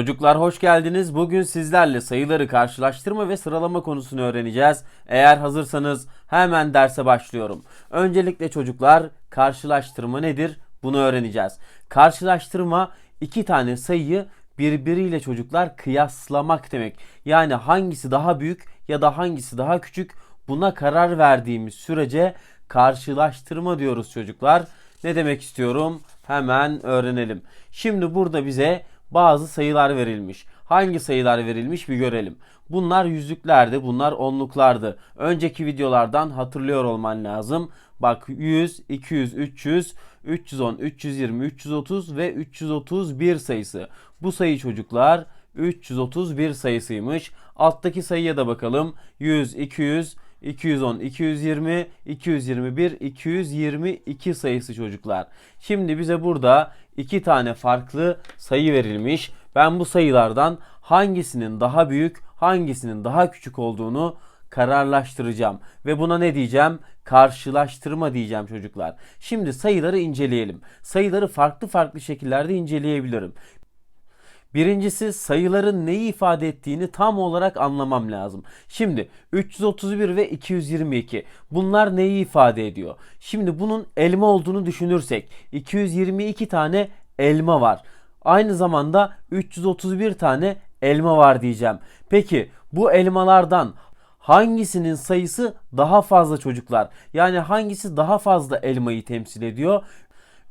Çocuklar hoş geldiniz. Bugün sizlerle sayıları karşılaştırma ve sıralama konusunu öğreneceğiz. Eğer hazırsanız hemen derse başlıyorum. Öncelikle çocuklar karşılaştırma nedir? Bunu öğreneceğiz. Karşılaştırma iki tane sayıyı birbiriyle çocuklar kıyaslamak demek. Yani hangisi daha büyük ya da hangisi daha küçük buna karar verdiğimiz sürece karşılaştırma diyoruz çocuklar. Ne demek istiyorum? Hemen öğrenelim. Şimdi burada bize bazı sayılar verilmiş. Hangi sayılar verilmiş bir görelim. Bunlar yüzlüklerdi, bunlar onluklardı. Önceki videolardan hatırlıyor olman lazım. Bak 100, 200, 300, 310, 320, 330 ve 331 sayısı. Bu sayı çocuklar 331 sayısıymış. Alttaki sayıya da bakalım. 100, 200, 210, 220, 221, 222 sayısı çocuklar. Şimdi bize burada iki tane farklı sayı verilmiş. Ben bu sayılardan hangisinin daha büyük, hangisinin daha küçük olduğunu kararlaştıracağım. Ve buna ne diyeceğim? Karşılaştırma diyeceğim çocuklar. Şimdi sayıları inceleyelim. Sayıları farklı farklı şekillerde inceleyebilirim. Birincisi sayıların neyi ifade ettiğini tam olarak anlamam lazım. Şimdi 331 ve 222 bunlar neyi ifade ediyor? Şimdi bunun elma olduğunu düşünürsek 222 tane elma var. Aynı zamanda 331 tane elma var diyeceğim. Peki bu elmalardan hangisinin sayısı daha fazla çocuklar? Yani hangisi daha fazla elmayı temsil ediyor?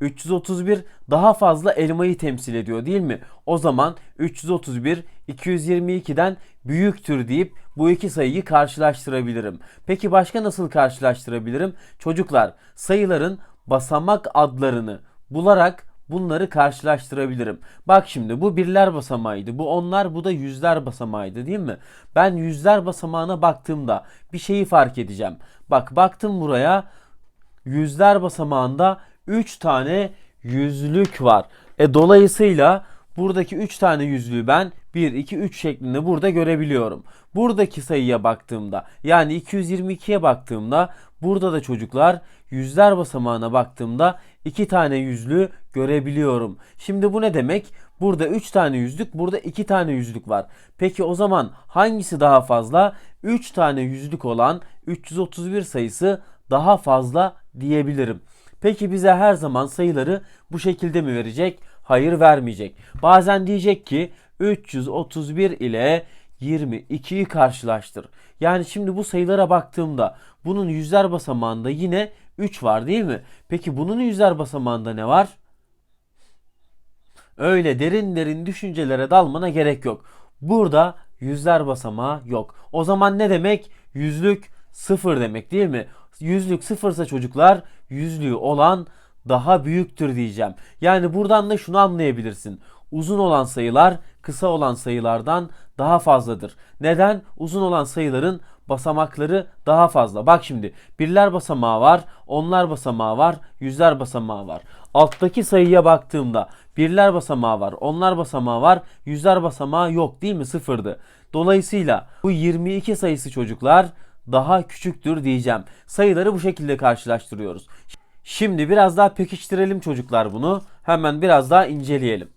331 daha fazla elmayı temsil ediyor değil mi? O zaman 331 222'den büyüktür deyip bu iki sayıyı karşılaştırabilirim. Peki başka nasıl karşılaştırabilirim? Çocuklar sayıların basamak adlarını bularak bunları karşılaştırabilirim. Bak şimdi bu birler basamağıydı. Bu onlar bu da yüzler basamağıydı değil mi? Ben yüzler basamağına baktığımda bir şeyi fark edeceğim. Bak baktım buraya yüzler basamağında 3 tane yüzlük var. E dolayısıyla buradaki 3 tane yüzlüğü ben 1 2 3 şeklinde burada görebiliyorum. Buradaki sayıya baktığımda yani 222'ye baktığımda burada da çocuklar yüzler basamağına baktığımda 2 tane yüzlüğü görebiliyorum. Şimdi bu ne demek? Burada 3 tane yüzlük, burada 2 tane yüzlük var. Peki o zaman hangisi daha fazla? 3 tane yüzlük olan 331 sayısı daha fazla diyebilirim. Peki bize her zaman sayıları bu şekilde mi verecek? Hayır vermeyecek. Bazen diyecek ki 331 ile 22'yi karşılaştır. Yani şimdi bu sayılara baktığımda bunun yüzler basamağında yine 3 var değil mi? Peki bunun yüzler basamağında ne var? Öyle derin derin düşüncelere dalmana gerek yok. Burada yüzler basamağı yok. O zaman ne demek? Yüzlük sıfır demek değil mi? Yüzlük sıfırsa çocuklar yüzlüğü olan daha büyüktür diyeceğim. Yani buradan da şunu anlayabilirsin. Uzun olan sayılar kısa olan sayılardan daha fazladır. Neden? Uzun olan sayıların basamakları daha fazla. Bak şimdi birler basamağı var, onlar basamağı var, yüzler basamağı var. Alttaki sayıya baktığımda birler basamağı var, onlar basamağı var, yüzler basamağı yok değil mi? Sıfırdı. Dolayısıyla bu 22 sayısı çocuklar daha küçüktür diyeceğim. Sayıları bu şekilde karşılaştırıyoruz. Şimdi biraz daha pekiştirelim çocuklar bunu. Hemen biraz daha inceleyelim.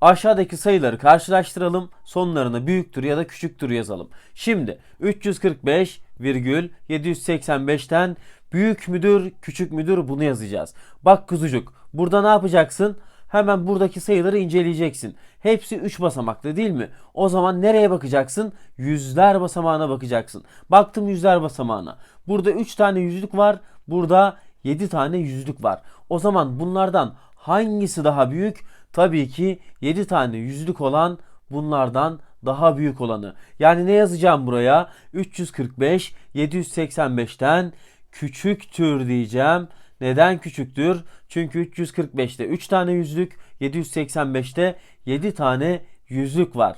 Aşağıdaki sayıları karşılaştıralım. Sonlarına büyüktür ya da küçüktür yazalım. Şimdi 345 virgül 785'ten büyük müdür, küçük müdür bunu yazacağız. Bak kuzucuk burada ne yapacaksın? Hemen buradaki sayıları inceleyeceksin. Hepsi 3 basamaklı değil mi? O zaman nereye bakacaksın? Yüzler basamağına bakacaksın. Baktım yüzler basamağına. Burada 3 tane yüzlük var. Burada 7 tane yüzlük var. O zaman bunlardan hangisi daha büyük? Tabii ki 7 tane yüzlük olan bunlardan daha büyük olanı. Yani ne yazacağım buraya? 345 785'ten küçüktür diyeceğim. Neden küçüktür? Çünkü 345'te 3 tane yüzlük, 785'te 7 tane yüzlük var.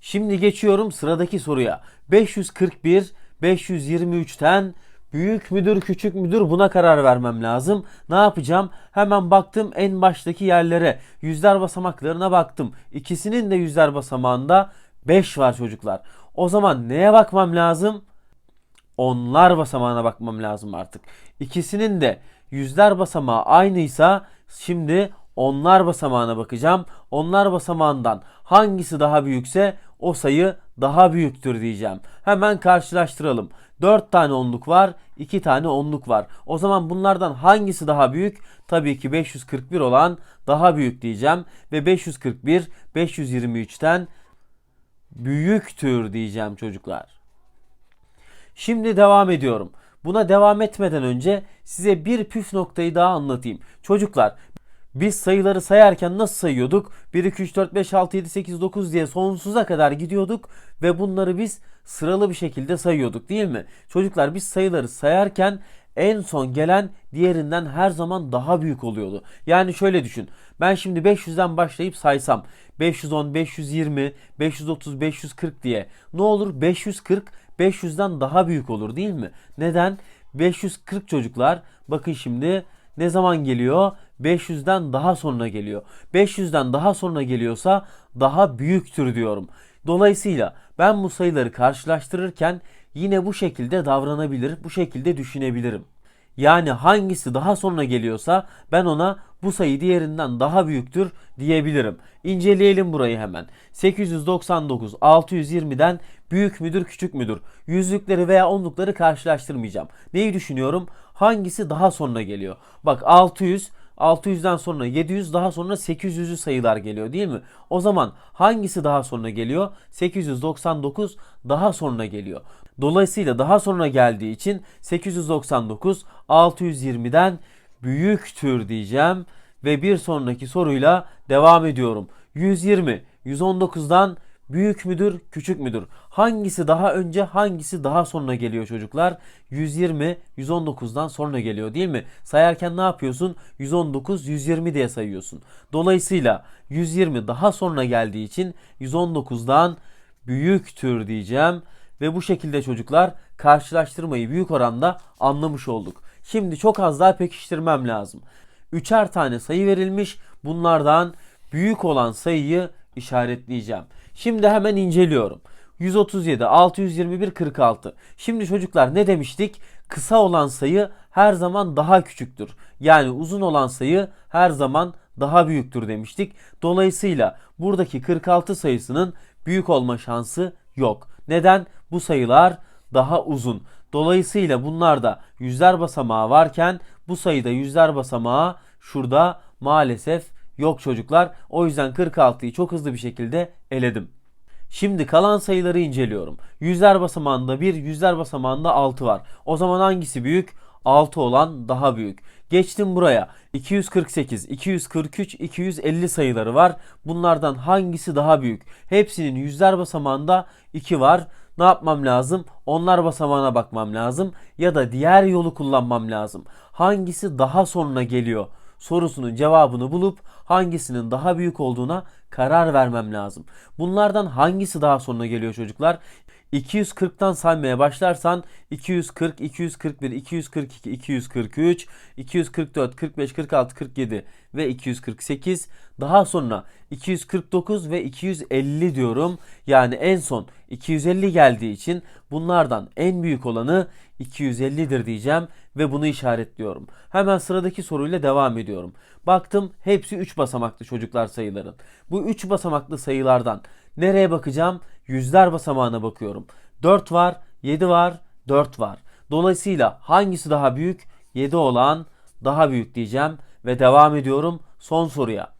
Şimdi geçiyorum sıradaki soruya. 541 523'ten büyük müdür küçük müdür buna karar vermem lazım. Ne yapacağım? Hemen baktım en baştaki yerlere. Yüzler basamaklarına baktım. İkisinin de yüzler basamağında 5 var çocuklar. O zaman neye bakmam lazım? Onlar basamağına bakmam lazım artık. İkisinin de yüzler basamağı aynıysa şimdi onlar basamağına bakacağım. Onlar basamağından hangisi daha büyükse o sayı daha büyüktür diyeceğim. Hemen karşılaştıralım. 4 tane onluk var, 2 tane onluk var. O zaman bunlardan hangisi daha büyük? Tabii ki 541 olan daha büyük diyeceğim ve 541 523'ten büyüktür diyeceğim çocuklar. Şimdi devam ediyorum. Buna devam etmeden önce size bir püf noktayı daha anlatayım. Çocuklar biz sayıları sayarken nasıl sayıyorduk? 1, 2, 3, 4, 5, 6, 7, 8, 9 diye sonsuza kadar gidiyorduk ve bunları biz sıralı bir şekilde sayıyorduk değil mi? Çocuklar biz sayıları sayarken en son gelen diğerinden her zaman daha büyük oluyordu. Yani şöyle düşün. Ben şimdi 500'den başlayıp saysam 510, 520, 530, 540 diye ne olur 540 500'den daha büyük olur değil mi? Neden? 540 çocuklar bakın şimdi ne zaman geliyor? 500'den daha sonra geliyor. 500'den daha sonra geliyorsa daha büyüktür diyorum. Dolayısıyla ben bu sayıları karşılaştırırken yine bu şekilde davranabilir, bu şekilde düşünebilirim. Yani hangisi daha sonra geliyorsa ben ona bu sayı diğerinden daha büyüktür diyebilirim. İnceleyelim burayı hemen. 899 620'den büyük müdür küçük müdür? Yüzlükleri veya onlukları karşılaştırmayacağım. Neyi düşünüyorum? Hangisi daha sonra geliyor? Bak 600 600'den sonra 700 daha sonra 800'lü sayılar geliyor değil mi? O zaman hangisi daha sonra geliyor? 899 daha sonra geliyor. Dolayısıyla daha sonra geldiği için 899 620'den büyüktür diyeceğim ve bir sonraki soruyla devam ediyorum. 120 119'dan büyük müdür, küçük müdür? Hangisi daha önce, hangisi daha sonra geliyor çocuklar? 120 119'dan sonra geliyor değil mi? Sayarken ne yapıyorsun? 119 120 diye sayıyorsun. Dolayısıyla 120 daha sonra geldiği için 119'dan büyüktür diyeceğim ve bu şekilde çocuklar karşılaştırmayı büyük oranda anlamış olduk. Şimdi çok az daha pekiştirmem lazım. Üçer tane sayı verilmiş. Bunlardan büyük olan sayıyı işaretleyeceğim. Şimdi hemen inceliyorum. 137, 621, 46. Şimdi çocuklar ne demiştik? Kısa olan sayı her zaman daha küçüktür. Yani uzun olan sayı her zaman daha büyüktür demiştik. Dolayısıyla buradaki 46 sayısının büyük olma şansı yok. Neden? Bu sayılar daha uzun. Dolayısıyla bunlarda yüzler basamağı varken bu sayıda yüzler basamağı şurada maalesef yok çocuklar. O yüzden 46'yı çok hızlı bir şekilde eledim. Şimdi kalan sayıları inceliyorum. Yüzler basamağında 1, yüzler basamağında 6 var. O zaman hangisi büyük? 6 olan daha büyük. Geçtim buraya. 248, 243, 250 sayıları var. Bunlardan hangisi daha büyük? Hepsinin yüzler basamağında 2 var. Ne yapmam lazım? Onlar basamağına bakmam lazım ya da diğer yolu kullanmam lazım. Hangisi daha sonra geliyor? sorusunun cevabını bulup hangisinin daha büyük olduğuna karar vermem lazım. Bunlardan hangisi daha sonra geliyor çocuklar? 240'tan saymaya başlarsan 240, 241, 242, 243, 244, 45, 46, 47 ve 248. Daha sonra 249 ve 250 diyorum. Yani en son 250 geldiği için bunlardan en büyük olanı 250'dir diyeceğim ve bunu işaretliyorum. Hemen sıradaki soruyla devam ediyorum. Baktım hepsi 3 basamaklı çocuklar sayıların. Bu 3 basamaklı sayılardan nereye bakacağım? Yüzler basamağına bakıyorum. 4 var, 7 var, 4 var. Dolayısıyla hangisi daha büyük? 7 olan daha büyük diyeceğim ve devam ediyorum son soruya.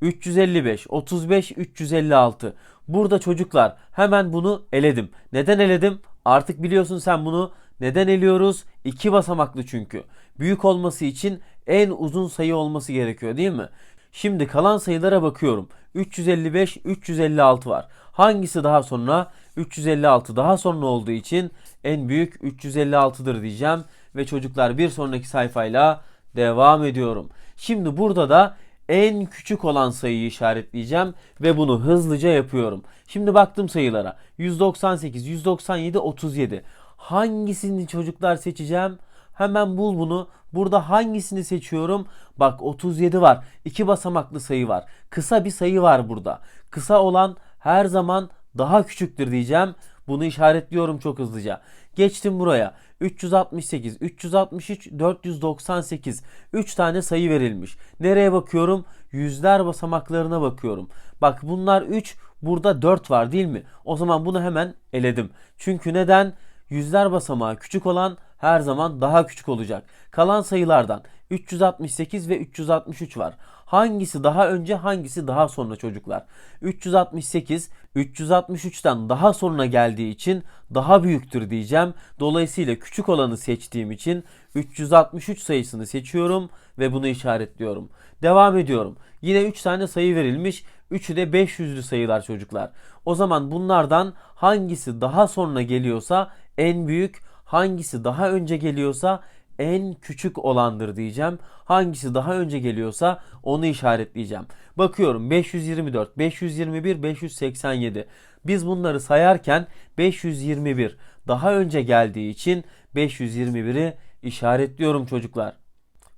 355, 35, 356. Burada çocuklar hemen bunu eledim. Neden eledim? Artık biliyorsun sen bunu neden eliyoruz? İki basamaklı çünkü. Büyük olması için en uzun sayı olması gerekiyor değil mi? Şimdi kalan sayılara bakıyorum. 355, 356 var. Hangisi daha sonra? 356 daha sonra olduğu için en büyük 356'dır diyeceğim. Ve çocuklar bir sonraki sayfayla devam ediyorum. Şimdi burada da en küçük olan sayıyı işaretleyeceğim ve bunu hızlıca yapıyorum. Şimdi baktım sayılara. 198, 197, 37. Hangisini çocuklar seçeceğim? Hemen bul bunu. Burada hangisini seçiyorum? Bak 37 var. İki basamaklı sayı var. Kısa bir sayı var burada. Kısa olan her zaman daha küçüktür diyeceğim. Bunu işaretliyorum çok hızlıca. Geçtim buraya. 368, 363, 498. 3 tane sayı verilmiş. Nereye bakıyorum? Yüzler basamaklarına bakıyorum. Bak bunlar 3, burada 4 var değil mi? O zaman bunu hemen eledim. Çünkü neden? Yüzler basamağı küçük olan her zaman daha küçük olacak. Kalan sayılardan 368 ve 363 var. Hangisi daha önce hangisi daha sonra çocuklar? 368 363'ten daha sonra geldiği için daha büyüktür diyeceğim. Dolayısıyla küçük olanı seçtiğim için 363 sayısını seçiyorum ve bunu işaretliyorum. Devam ediyorum. Yine 3 tane sayı verilmiş. Üçü de 500'lü sayılar çocuklar. O zaman bunlardan hangisi daha sonra geliyorsa en büyük, hangisi daha önce geliyorsa en küçük olandır diyeceğim. Hangisi daha önce geliyorsa onu işaretleyeceğim. Bakıyorum 524, 521, 587. Biz bunları sayarken 521 daha önce geldiği için 521'i işaretliyorum çocuklar.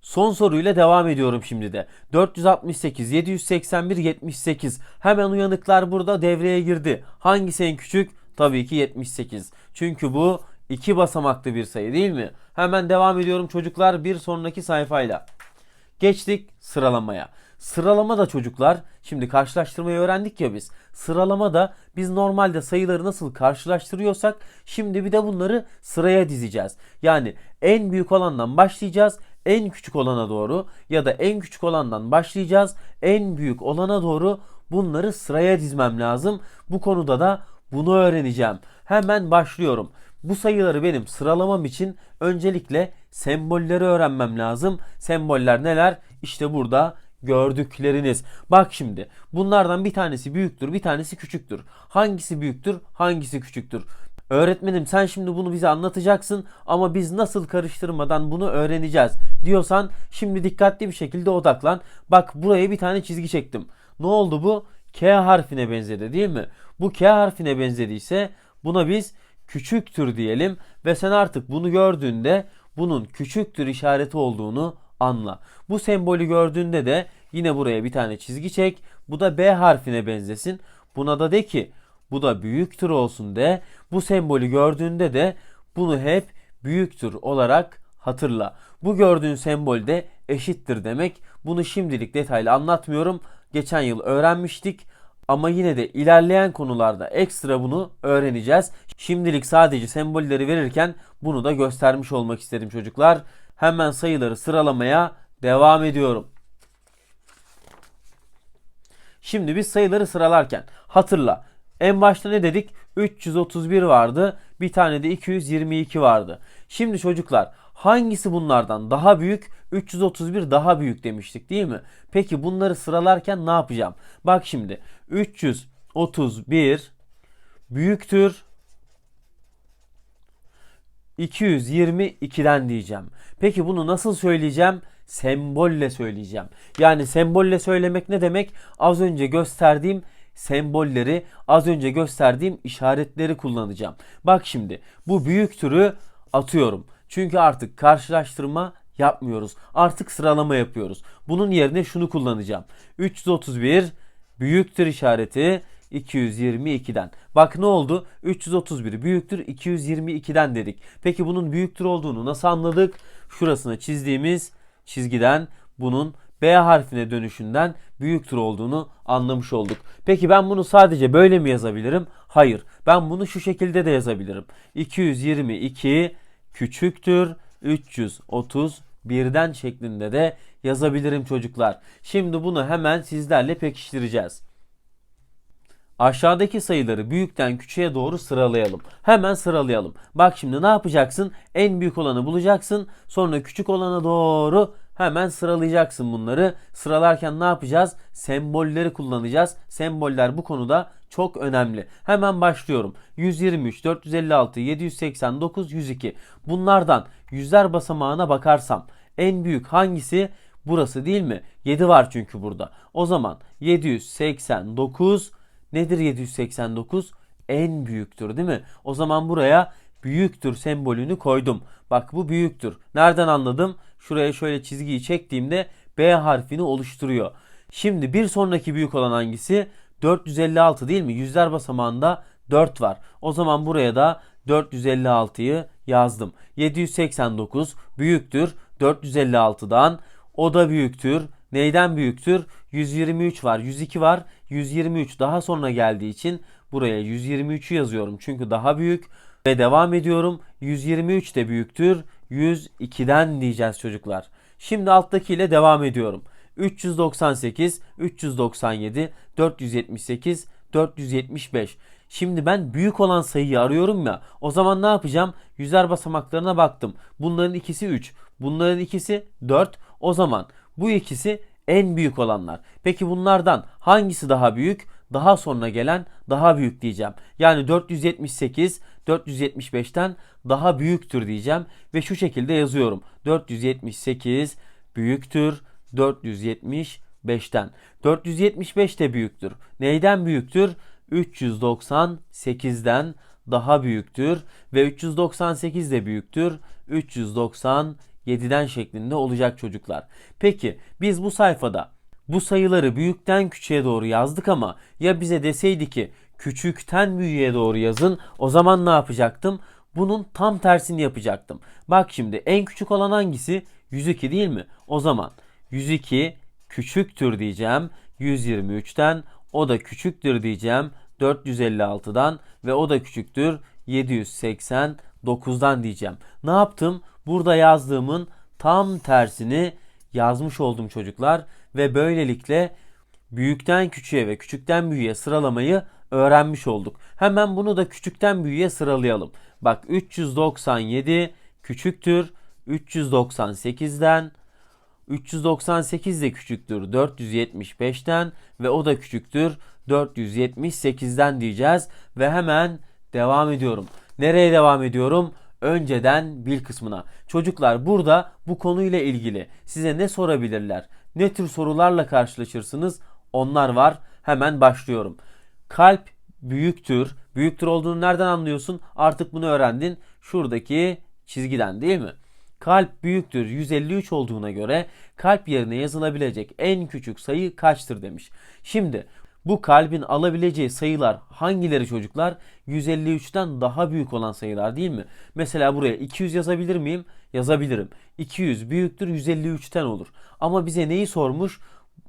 Son soruyla devam ediyorum şimdi de. 468, 781, 78. Hemen uyanıklar burada devreye girdi. Hangisi en küçük? Tabii ki 78. Çünkü bu iki basamaklı bir sayı değil mi? Hemen devam ediyorum çocuklar bir sonraki sayfayla. Geçtik sıralamaya. Sıralama da çocuklar şimdi karşılaştırmayı öğrendik ya biz. Sıralama da biz normalde sayıları nasıl karşılaştırıyorsak şimdi bir de bunları sıraya dizeceğiz. Yani en büyük olandan başlayacağız en küçük olana doğru ya da en küçük olandan başlayacağız en büyük olana doğru bunları sıraya dizmem lazım. Bu konuda da bunu öğreneceğim. Hemen başlıyorum. Bu sayıları benim sıralamam için öncelikle sembolleri öğrenmem lazım. Semboller neler? İşte burada gördükleriniz. Bak şimdi bunlardan bir tanesi büyüktür, bir tanesi küçüktür. Hangisi büyüktür, hangisi küçüktür? Öğretmenim sen şimdi bunu bize anlatacaksın ama biz nasıl karıştırmadan bunu öğreneceğiz diyorsan şimdi dikkatli bir şekilde odaklan. Bak buraya bir tane çizgi çektim. Ne oldu bu? K harfine benzedi değil mi? Bu K harfine benzediyse buna biz küçüktür diyelim ve sen artık bunu gördüğünde bunun küçüktür işareti olduğunu anla. Bu sembolü gördüğünde de yine buraya bir tane çizgi çek. Bu da B harfine benzesin. Buna da de ki bu da büyüktür olsun de. Bu sembolü gördüğünde de bunu hep büyüktür olarak hatırla. Bu gördüğün sembol de eşittir demek. Bunu şimdilik detaylı anlatmıyorum. Geçen yıl öğrenmiştik. Ama yine de ilerleyen konularda ekstra bunu öğreneceğiz. Şimdilik sadece sembolleri verirken bunu da göstermiş olmak istedim çocuklar. Hemen sayıları sıralamaya devam ediyorum. Şimdi biz sayıları sıralarken hatırla. En başta ne dedik? 331 vardı. Bir tane de 222 vardı. Şimdi çocuklar hangisi bunlardan daha büyük? 331 daha büyük demiştik değil mi? Peki bunları sıralarken ne yapacağım? Bak şimdi 331 büyüktür 222'den diyeceğim. Peki bunu nasıl söyleyeceğim? Sembolle söyleyeceğim. Yani sembolle söylemek ne demek? Az önce gösterdiğim sembolleri, az önce gösterdiğim işaretleri kullanacağım. Bak şimdi bu büyük türü atıyorum. Çünkü artık karşılaştırma yapmıyoruz. Artık sıralama yapıyoruz. Bunun yerine şunu kullanacağım. 331 büyüktür işareti 222'den. Bak ne oldu? 331 büyüktür 222'den dedik. Peki bunun büyüktür olduğunu nasıl anladık? Şurasına çizdiğimiz çizgiden bunun B harfine dönüşünden büyüktür olduğunu anlamış olduk. Peki ben bunu sadece böyle mi yazabilirim? Hayır. Ben bunu şu şekilde de yazabilirim. 222 küçüktür 331'den şeklinde de yazabilirim çocuklar. Şimdi bunu hemen sizlerle pekiştireceğiz. Aşağıdaki sayıları büyükten küçüğe doğru sıralayalım. Hemen sıralayalım. Bak şimdi ne yapacaksın? En büyük olanı bulacaksın. Sonra küçük olana doğru hemen sıralayacaksın bunları. Sıralarken ne yapacağız? Sembolleri kullanacağız. Semboller bu konuda çok önemli. Hemen başlıyorum. 123, 456, 789, 102. Bunlardan yüzler basamağına bakarsam en büyük hangisi? Burası değil mi? 7 var çünkü burada. O zaman 789 nedir 789? En büyüktür değil mi? O zaman buraya büyüktür sembolünü koydum. Bak bu büyüktür. Nereden anladım? Şuraya şöyle çizgiyi çektiğimde B harfini oluşturuyor. Şimdi bir sonraki büyük olan hangisi? 456 değil mi? Yüzler basamağında 4 var. O zaman buraya da 456'yı yazdım. 789 büyüktür 456'dan. O da büyüktür. Neyden büyüktür? 123 var, 102 var, 123 daha sonra geldiği için buraya 123'ü yazıyorum. Çünkü daha büyük ve devam ediyorum. 123 de büyüktür. 102'den diyeceğiz çocuklar. Şimdi alttakiyle devam ediyorum. 398, 397, 478, 475. Şimdi ben büyük olan sayıyı arıyorum ya. O zaman ne yapacağım? Yüzer basamaklarına baktım. Bunların ikisi 3. Bunların ikisi 4. O zaman bu ikisi en büyük olanlar. Peki bunlardan hangisi daha büyük? Daha sonra gelen daha büyük diyeceğim. Yani 478 475'ten daha büyüktür diyeceğim ve şu şekilde yazıyorum. 478 büyüktür 475'ten. 475 de büyüktür. Neyden büyüktür? 398'den daha büyüktür ve 398 de büyüktür. 397'den şeklinde olacak çocuklar. Peki biz bu sayfada bu sayıları büyükten küçüğe doğru yazdık ama ya bize deseydi ki küçükten büyüğe doğru yazın o zaman ne yapacaktım? Bunun tam tersini yapacaktım. Bak şimdi en küçük olan hangisi? 102 değil mi? O zaman 102 küçüktür diyeceğim 123'ten o da küçüktür diyeceğim 456'dan ve o da küçüktür 789'dan diyeceğim. Ne yaptım? Burada yazdığımın tam tersini yazmış oldum çocuklar ve böylelikle büyükten küçüğe ve küçükten büyüğe sıralamayı öğrenmiş olduk. Hemen bunu da küçükten büyüğe sıralayalım. Bak 397 küçüktür 398'den 398 de küçüktür 475'ten ve o da küçüktür 478'den diyeceğiz ve hemen devam ediyorum. Nereye devam ediyorum? Önceden bil kısmına. Çocuklar burada bu konuyla ilgili size ne sorabilirler? Ne tür sorularla karşılaşırsınız? Onlar var. Hemen başlıyorum. Kalp büyüktür. Büyüktür olduğunu nereden anlıyorsun? Artık bunu öğrendin. Şuradaki çizgiden değil mi? Kalp büyüktür 153 olduğuna göre kalp yerine yazılabilecek en küçük sayı kaçtır demiş. Şimdi bu kalbin alabileceği sayılar hangileri çocuklar? 153'ten daha büyük olan sayılar değil mi? Mesela buraya 200 yazabilir miyim? Yazabilirim. 200 büyüktür 153'ten olur. Ama bize neyi sormuş?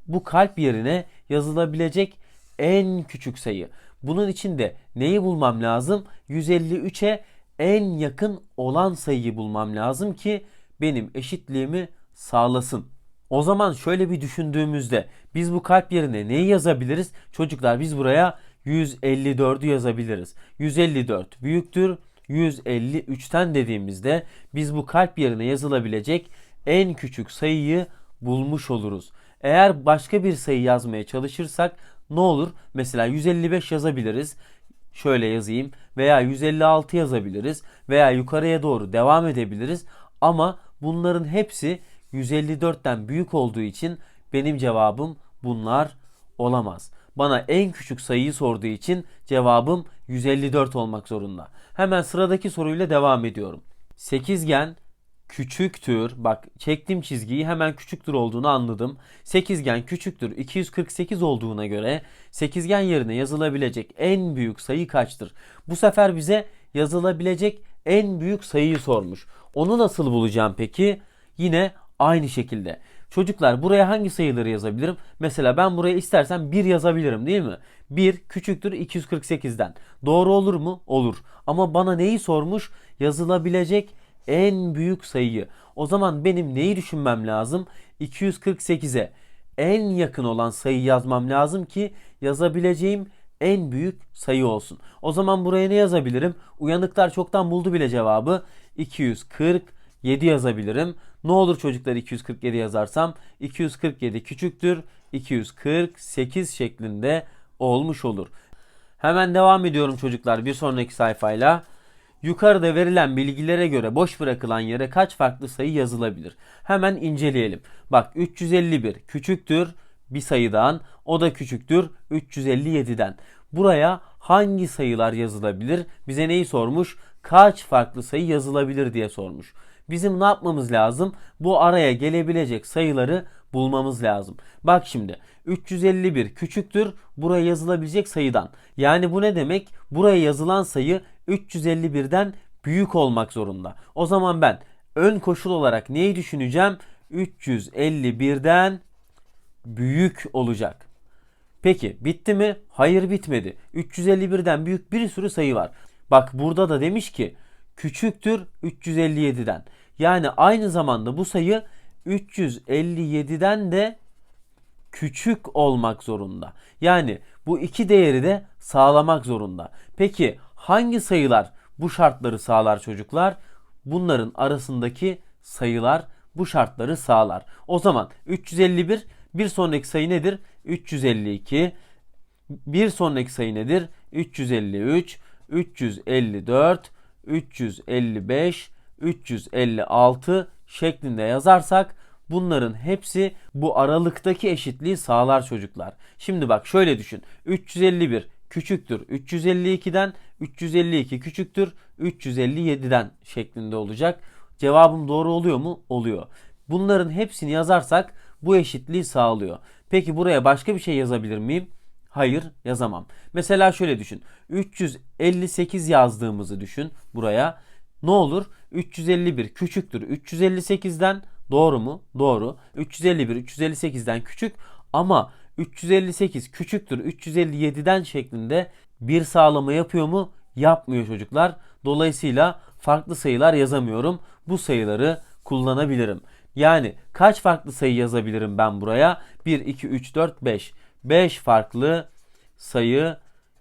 Bu kalp yerine yazılabilecek en küçük sayı. Bunun için de neyi bulmam lazım? 153'e en yakın olan sayıyı bulmam lazım ki benim eşitliğimi sağlasın. O zaman şöyle bir düşündüğümüzde biz bu kalp yerine neyi yazabiliriz? Çocuklar biz buraya 154'ü yazabiliriz. 154 büyüktür 153'ten dediğimizde biz bu kalp yerine yazılabilecek en küçük sayıyı bulmuş oluruz. Eğer başka bir sayı yazmaya çalışırsak ne olur? Mesela 155 yazabiliriz. Şöyle yazayım veya 156 yazabiliriz veya yukarıya doğru devam edebiliriz. Ama bunların hepsi 154'ten büyük olduğu için benim cevabım bunlar olamaz. Bana en küçük sayıyı sorduğu için cevabım 154 olmak zorunda. Hemen sıradaki soruyla devam ediyorum. Sekizgen küçüktür. Bak çektim çizgiyi hemen küçüktür olduğunu anladım. Sekizgen küçüktür 248 olduğuna göre sekizgen yerine yazılabilecek en büyük sayı kaçtır? Bu sefer bize yazılabilecek en büyük sayıyı sormuş. Onu nasıl bulacağım peki? Yine aynı şekilde. Çocuklar buraya hangi sayıları yazabilirim? Mesela ben buraya istersen 1 yazabilirim değil mi? 1 küçüktür 248'den. Doğru olur mu? Olur. Ama bana neyi sormuş? Yazılabilecek en büyük sayıyı. O zaman benim neyi düşünmem lazım? 248'e en yakın olan sayı yazmam lazım ki yazabileceğim en büyük sayı olsun. O zaman buraya ne yazabilirim? Uyanıklar çoktan buldu bile cevabı. 247 yazabilirim. Ne olur çocuklar 247 yazarsam? 247 küçüktür. 248 şeklinde olmuş olur. Hemen devam ediyorum çocuklar bir sonraki sayfayla. Yukarıda verilen bilgilere göre boş bırakılan yere kaç farklı sayı yazılabilir? Hemen inceleyelim. Bak 351 küçüktür bir sayıdan, o da küçüktür 357'den. Buraya hangi sayılar yazılabilir? Bize neyi sormuş? Kaç farklı sayı yazılabilir diye sormuş. Bizim ne yapmamız lazım? Bu araya gelebilecek sayıları bulmamız lazım. Bak şimdi 351 küçüktür buraya yazılabilecek sayıdan. Yani bu ne demek? Buraya yazılan sayı 351'den büyük olmak zorunda. O zaman ben ön koşul olarak neyi düşüneceğim? 351'den büyük olacak. Peki bitti mi? Hayır bitmedi. 351'den büyük bir sürü sayı var. Bak burada da demiş ki küçüktür 357'den. Yani aynı zamanda bu sayı 357'den de küçük olmak zorunda. Yani bu iki değeri de sağlamak zorunda. Peki hangi sayılar bu şartları sağlar çocuklar? Bunların arasındaki sayılar bu şartları sağlar. O zaman 351 bir sonraki sayı nedir? 352. Bir sonraki sayı nedir? 353, 354, 355, 356 şeklinde yazarsak bunların hepsi bu aralıktaki eşitliği sağlar çocuklar. Şimdi bak şöyle düşün. 351 küçüktür 352'den, 352 küçüktür 357'den şeklinde olacak. Cevabım doğru oluyor mu? Oluyor. Bunların hepsini yazarsak bu eşitliği sağlıyor. Peki buraya başka bir şey yazabilir miyim? Hayır yazamam. Mesela şöyle düşün. 358 yazdığımızı düşün buraya. Ne olur? 351 küçüktür 358'den doğru mu? Doğru. 351 358'den küçük ama 358 küçüktür 357'den şeklinde bir sağlama yapıyor mu? Yapmıyor çocuklar. Dolayısıyla farklı sayılar yazamıyorum. Bu sayıları kullanabilirim. Yani kaç farklı sayı yazabilirim ben buraya? 1, 2, 3, 4, 5. 5 farklı sayı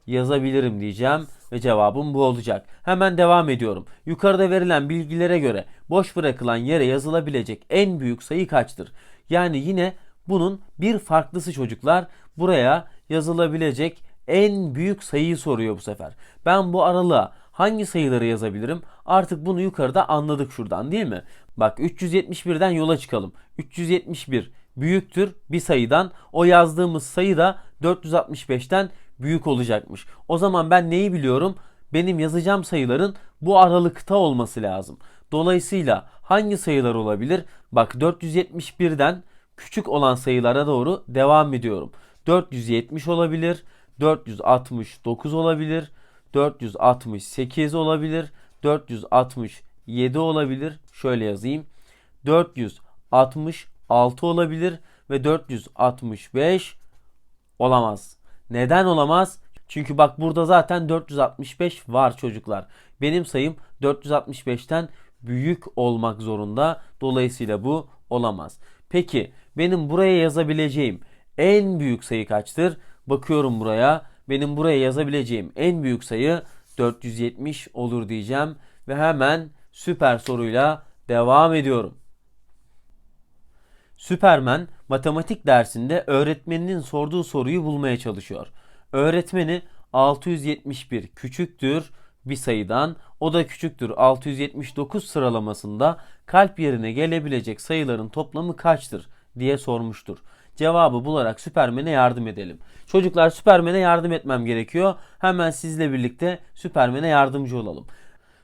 yazabilirim diyeceğim ve cevabım bu olacak. Hemen devam ediyorum. Yukarıda verilen bilgilere göre boş bırakılan yere yazılabilecek en büyük sayı kaçtır? Yani yine bunun bir farklısı çocuklar buraya yazılabilecek en büyük sayıyı soruyor bu sefer. Ben bu aralığa hangi sayıları yazabilirim? Artık bunu yukarıda anladık şuradan değil mi? Bak 371'den yola çıkalım. 371 büyüktür bir sayıdan. O yazdığımız sayı da 465'ten büyük olacakmış. O zaman ben neyi biliyorum? Benim yazacağım sayıların bu aralıkta olması lazım. Dolayısıyla hangi sayılar olabilir? Bak 471'den küçük olan sayılara doğru devam ediyorum. 470 olabilir, 469 olabilir, 468 olabilir, 467 olabilir. Şöyle yazayım. 466 olabilir ve 465 olamaz. Neden olamaz? Çünkü bak burada zaten 465 var çocuklar. Benim sayım 465'ten büyük olmak zorunda. Dolayısıyla bu olamaz. Peki benim buraya yazabileceğim en büyük sayı kaçtır? Bakıyorum buraya. Benim buraya yazabileceğim en büyük sayı 470 olur diyeceğim ve hemen süper soruyla devam ediyorum. Süpermen matematik dersinde öğretmeninin sorduğu soruyu bulmaya çalışıyor. Öğretmeni 671 küçüktür bir sayıdan o da küçüktür 679 sıralamasında kalp yerine gelebilecek sayıların toplamı kaçtır diye sormuştur. Cevabı bularak Süpermen'e yardım edelim. Çocuklar Süpermen'e yardım etmem gerekiyor. Hemen sizle birlikte Süpermen'e yardımcı olalım.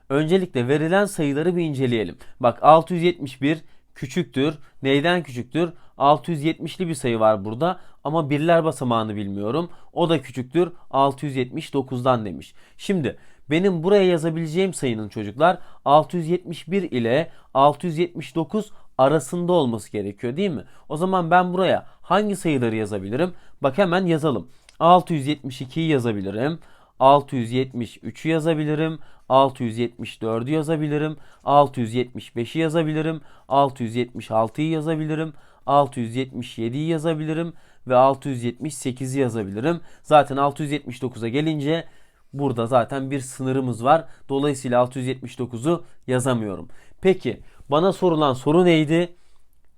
Öncelikle verilen sayıları bir inceleyelim. Bak 671 küçüktür. Neyden küçüktür? 670'li bir sayı var burada ama birler basamağını bilmiyorum. O da küçüktür 679'dan demiş. Şimdi benim buraya yazabileceğim sayının çocuklar 671 ile 679 arasında olması gerekiyor değil mi? O zaman ben buraya hangi sayıları yazabilirim? Bak hemen yazalım. 672'yi yazabilirim. 673'ü yazabilirim. 674'ü yazabilirim. 675'i yazabilirim. 676'yı yazabilirim. 677'yi yazabilirim ve 678'i yazabilirim. Zaten 679'a gelince burada zaten bir sınırımız var. Dolayısıyla 679'u yazamıyorum. Peki bana sorulan soru neydi?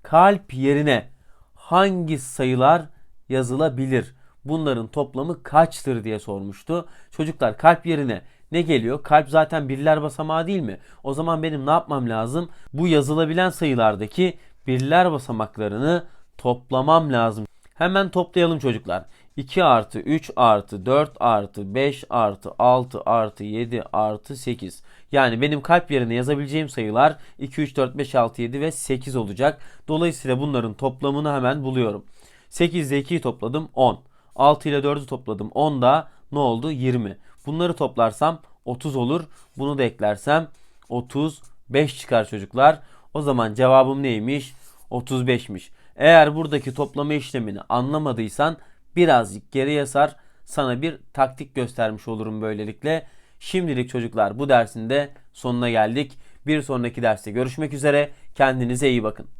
Kalp yerine hangi sayılar yazılabilir? Bunların toplamı kaçtır diye sormuştu. Çocuklar kalp yerine ne geliyor? Kalp zaten birler basamağı değil mi? O zaman benim ne yapmam lazım? Bu yazılabilen sayılardaki birler basamaklarını toplamam lazım. Hemen toplayalım çocuklar. 2 artı 3 artı 4 artı 5 artı 6 artı 7 artı 8. Yani benim kalp yerine yazabileceğim sayılar 2, 3, 4, 5, 6, 7 ve 8 olacak. Dolayısıyla bunların toplamını hemen buluyorum. 8 ile 2'yi topladım 10. 6 ile 4'ü topladım 10 da ne oldu? 20. Bunları toplarsam 30 olur. Bunu da eklersem 35 çıkar çocuklar. O zaman cevabım neymiş? 35'miş. Eğer buradaki toplama işlemini anlamadıysan birazcık geriye sar. Sana bir taktik göstermiş olurum böylelikle. Şimdilik çocuklar bu dersin de sonuna geldik. Bir sonraki derste görüşmek üzere. Kendinize iyi bakın.